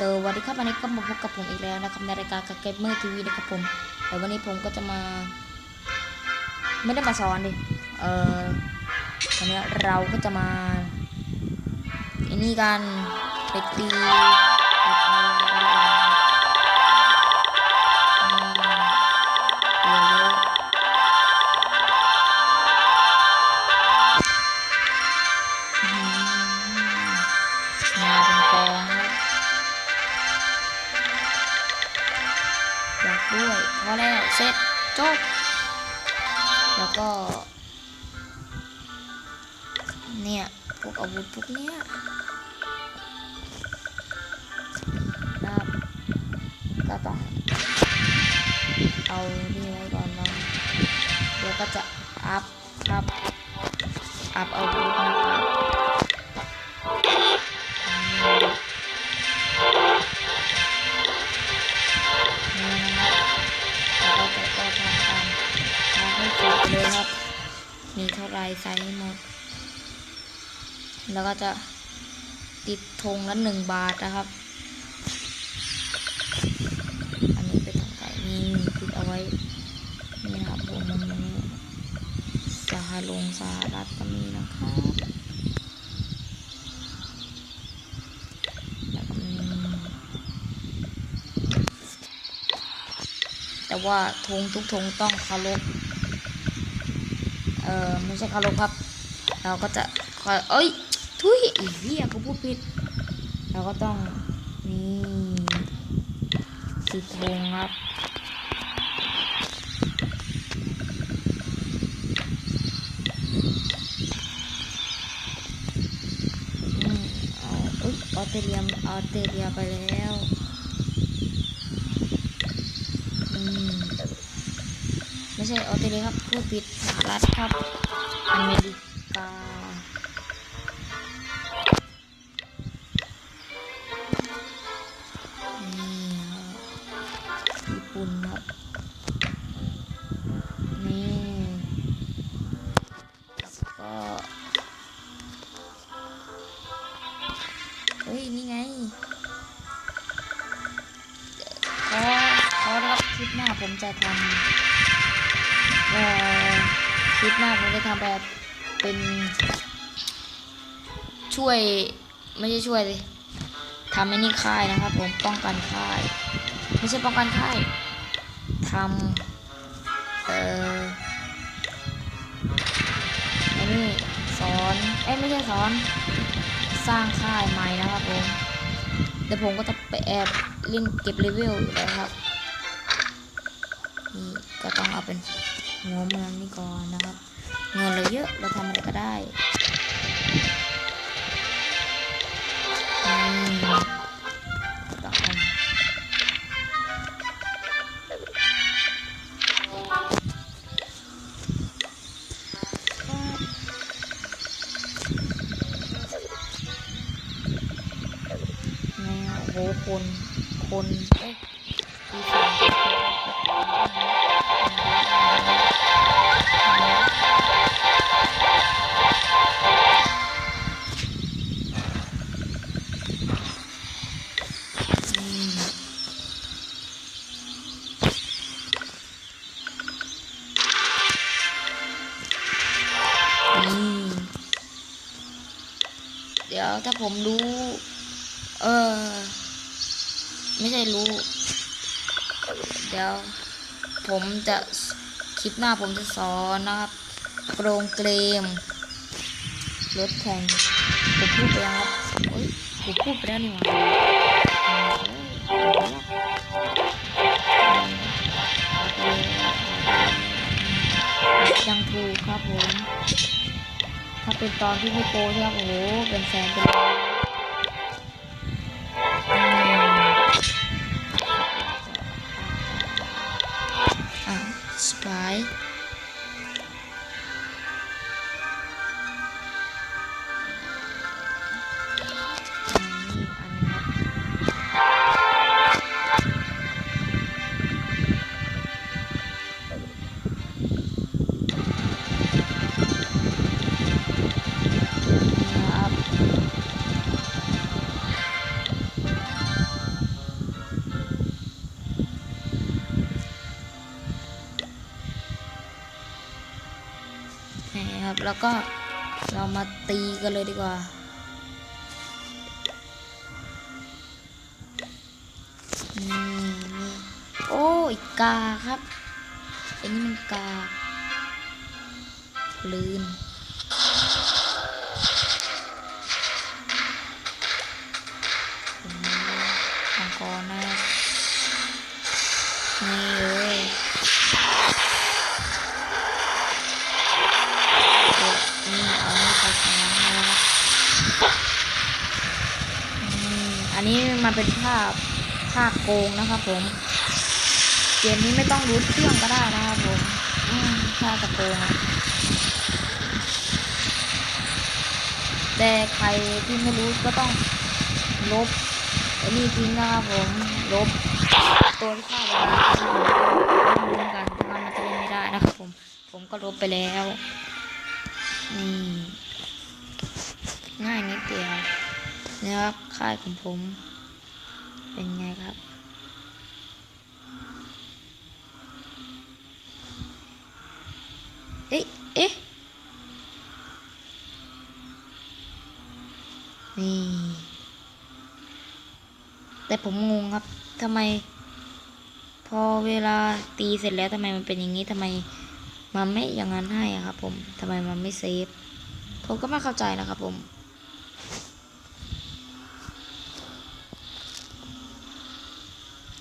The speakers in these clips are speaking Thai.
สวัสดีครับวันนี้ก็มาพบกับผมอีกแล้วนะครับในรายการกับเกมเมอร์ทีวีนะครับผมแต่วันนี้ผมก็จะมา ไม่ได้มาสอนดิเออวันนี้เราก็จะมาอันนี้กันไปตี แล้วเสร็จจบ แล้วก็ เนี่ยพวกอาวุธพวกเนี้ยครับก็ต้องเอานี่ไว้ก่อนเนาะเดี๋ยวก็จะอัพครับอัพอาวุธนะ มีเท่าไรใส่ให้หมด แล้วก็จะติดธงละหนึ่งบาทนะครับ อันนี้ไปทางไก่นี่ติดเอาไว้ นี่นะครับผมสหลงสหรัฐก็มีนะครับแล้แต่ว่าธงทุกธงต้องเคารพ เออไม่ใช่เคารพครับ เราก็จะคอยเอ้ยทุยอีเหี้ยเขาพูดผิด เราก็ต้องนี่ติดธงครับอืมเอาอุ๊ยออสเตรเลียออสเตรเลียไปแล้ว อืม ใช่ออสเตรเลียครับพูดผิดสหรัฐครับ อเมริกาญี่ปุ่นครับ นี่แล้วก็เฮ้ย นี่ไงขอขอรับคลิปหน้าผมจะทำ คลิปหน้าผมจะทำแบบเป็นช่วยไม่ใช่ช่วยเลยทำไอ้นี่ค่ายนะครับ ผมป้องกันค่าย ไม่ใช่ป้องกันค่ายทำเอ่อไอ้นี่สอนเอ้ไม่ใช่สอน สร้างค่ายใหม่นะครับผมเดี๋ยวผมก็จะไปแอบเล่นเก็บเลเวลอยู่แล้วครับนี่ก็ต้องเอาเป็น หัวเมืองนี่ก่อนนะครับ เงินเราเยอะเราทำอะไรก็ได้อืมต้องเอาแมวโอ้โหคน คน เอ้ย ดี๋ยวถ้าผมรู้ เออ ไม่ใช่รู้ เดี๋ยว ผมจะคลิปหน้าผมจะสอนนะครับโปรงเกรมรถแข่งผมพูดไปแล้วครับโอ้ยผมพูดไปแล้วนี่หว่า เป็นตอนที่พี่โปใช่ไหมโอ้โหเป็นแสนเป็นล้านอะสบาย แล้วก็เรามาตีกันเลยดีกว่านี่นี่โอ้อีกาครับอันนี้มันกาลืน นี้มันเป็นภาพภาคโกงนะครับผม เกมนี้ไม่ต้องรู้เครื่องก็ได้นะครับผมอืมถ้าจะโกงแต่ใครที่ไม่รู้ก็ต้องลบไอ้นี่ทิ้งนะครับผม ลบตัวที่ฆ่าไว้นะครับผมต้องรู้กันถ้างั้นมันจะเล่นไม่ได้นะครับผม ผมก็ลบไปแล้วนี่ นะครับค่ายของผม เป็นไงครับ เอ๊ะ เอ๊ะ นี่ แต่ผมงงครับทำไม พอเวลาตีเสร็จแล้วทำไมมันเป็นอย่างนี้ทำไมมันไม่อย่างนั้นให้ครับผมทำไมมันไม่เซฟ ผมก็ไม่เข้าใจนะครับผม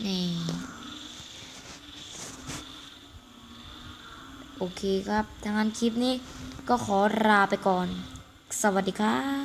นี่ โอเคครับถ้างั้นคลิปนี้ก็ขอลาไปก่อน สวัสดีครับ